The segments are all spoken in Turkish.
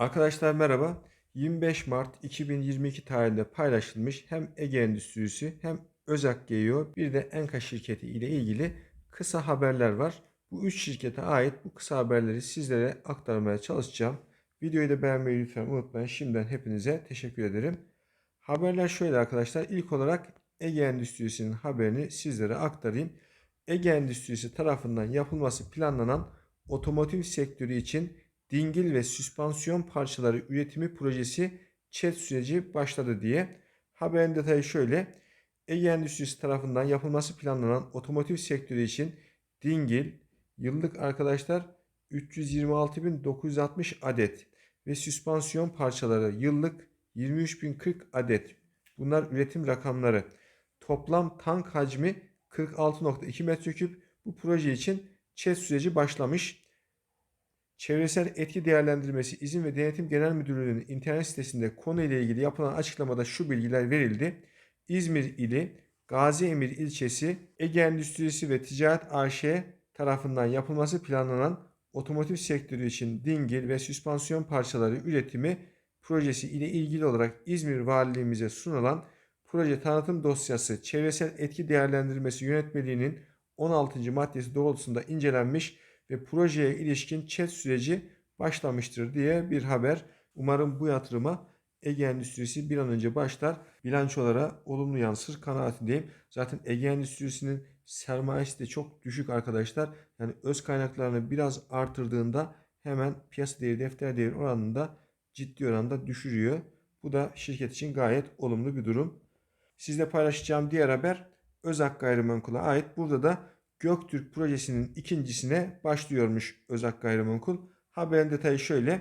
Arkadaşlar merhaba. 25 Mart 2022 tarihinde paylaşılmış hem Ege Endüstrisi hem Özak GEO bir de Enka şirketi ile ilgili kısa haberler var. Bu üç şirkete ait bu kısa haberleri sizlere aktarmaya çalışacağım. Videoyu da beğenmeyi lütfen unutmayın. Şimdiden hepinize teşekkür ederim. Haberler şöyle arkadaşlar. İlk olarak Ege Endüstrisi'nin haberini sizlere aktarayım. Ege Endüstrisi tarafından yapılması planlanan otomotiv sektörü için dingil ve süspansiyon parçaları üretimi projesi çet süreci başladı diye. Haberin detayı şöyle. Ege Endüstrisi tarafından yapılması planlanan otomotiv sektörü için dingil yıllık arkadaşlar 326.960 adet ve süspansiyon parçaları yıllık 23.040 adet. Bunlar üretim rakamları. Toplam tank hacmi 46.2 metreküp. Bu proje için ÇED süreci başlamış. Çevresel etki değerlendirmesi izin ve denetim genel müdürlüğünün internet sitesinde konu ile ilgili yapılan açıklamada şu bilgiler verildi. İzmir ili Gazi Emir ilçesi Ege Endüstrisi ve Ticaret AŞ tarafından yapılması planlanan otomotiv sektörü için dingil ve süspansiyon parçaları üretimi projesi ile ilgili olarak İzmir Valiliğimize sunulan proje tanıtım dosyası çevresel etki değerlendirmesi yönetmeliğinin 16. maddesi doğrultusunda incelenmiş ve projeye ilişkin chat süreci başlamıştır diye bir haber. Umarım bu yatırıma Ege Endüstrisi bir an önce başlar. Bilançolara olumlu yansır kanaatindeyim. Zaten Ege Endüstrisi'nin sermayesi de çok düşük arkadaşlar. Yani öz kaynaklarını biraz artırdığında hemen piyasa değeri defter değeri oranında ciddi oranda düşürüyor. Bu da şirket için gayet olumlu bir durum. Sizle paylaşacağım diğer haber Özak Gayrimenkul'a ait. Burada da Göktürk projesinin ikincisine başlıyormuş Özak Gayrimenkul. Haberin detayı şöyle.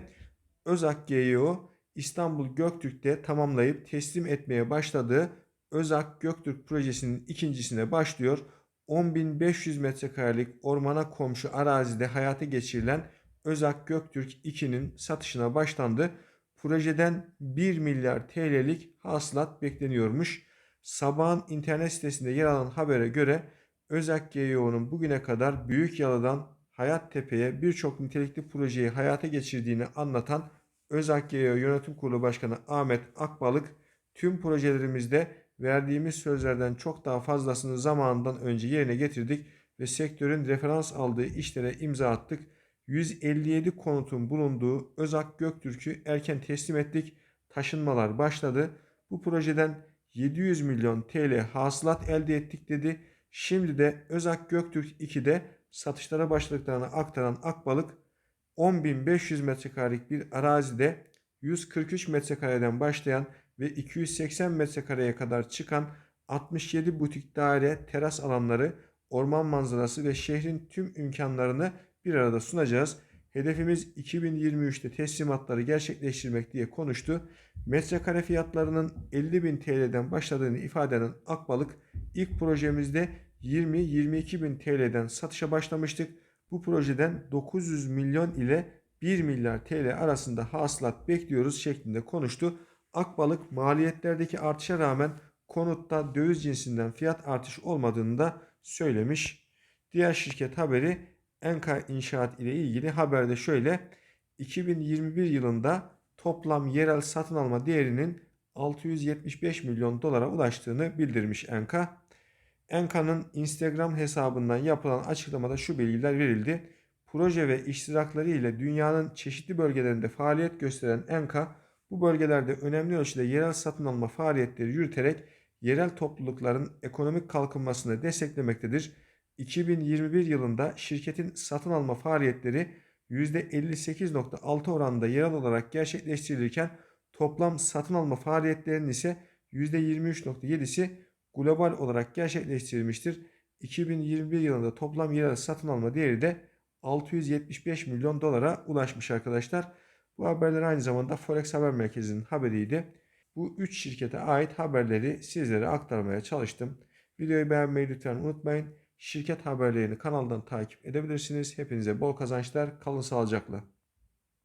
Özak GEO İstanbul Göktürk'te tamamlayıp teslim etmeye başladığı Özak Göktürk projesinin ikincisine başlıyor. 10.500 metrekarelik ormana komşu arazide hayata geçirilen Özak Göktürk 2'nin satışına başlandı. Projeden 1 milyar TL'lik hasılat bekleniyormuş. Sabahın internet sitesinde yer alan habere göre Özak GEO'nun bugüne kadar Büyük Yalı'dan Hayattepe'ye birçok nitelikli projeyi hayata geçirdiğini anlatan Özak GEO Yönetim Kurulu Başkanı Ahmet Akbalık tüm projelerimizde verdiğimiz sözlerden çok daha fazlasını zamanından önce yerine getirdik ve sektörün referans aldığı işlere imza attık. 157 konutun bulunduğu Özak Göktürk'ü erken teslim ettik. Taşınmalar başladı. Bu projeden 700 milyon TL hasılat elde ettik dedi. Şimdi de Özak Göktürk 2'de satışlara başladıklarını aktaran Akbalık 10.500 metrekarelik bir arazide 143 metrekareden başlayan ve 280 metrekareye kadar çıkan 67 butik daire, teras alanları, orman manzarası ve şehrin tüm imkanlarını bir arada sunacağız. Hedefimiz 2023'te teslimatları gerçekleştirmek diye konuştu. Metrekare fiyatlarının 50 bin TL'den başladığını ifade eden Akbalık ilk projemizde 20-22 bin TL'den satışa başlamıştık. Bu projeden 900 milyon ile 1 milyar TL arasında hasılat bekliyoruz şeklinde konuştu. Akbalık maliyetlerdeki artışa rağmen konutta döviz cinsinden fiyat artış olmadığını da söylemiş. Diğer şirket haberi Enka İnşaat ile ilgili haberde şöyle 2021 yılında toplam yerel satın alma değerinin 675 milyon dolara ulaştığını bildirmiş Enka. Enka'nın Instagram hesabından yapılan açıklamada şu bilgiler verildi. Proje ve iştirakları ile dünyanın çeşitli bölgelerinde faaliyet gösteren Enka, bu bölgelerde önemli ölçüde yerel satın alma faaliyetleri yürüterek yerel toplulukların ekonomik kalkınmasını desteklemektedir. 2021 yılında şirketin satın alma faaliyetleri %58.6 oranında yerel olarak gerçekleştirilirken toplam satın alma faaliyetlerinin ise %23.7'si global olarak gerçekleştirilmiştir. 2021 yılında toplam yerel satın alma değeri de 675 milyon dolara ulaşmış arkadaşlar. Bu haberler aynı zamanda Forex Haber Merkezi'nin haberiydi. Bu 3 şirkete ait haberleri sizlere aktarmaya çalıştım. Videoyu beğenmeyi lütfen unutmayın. Şirket haberlerini kanaldan takip edebilirsiniz. Hepinize bol kazançlar. Kalın sağlıcakla.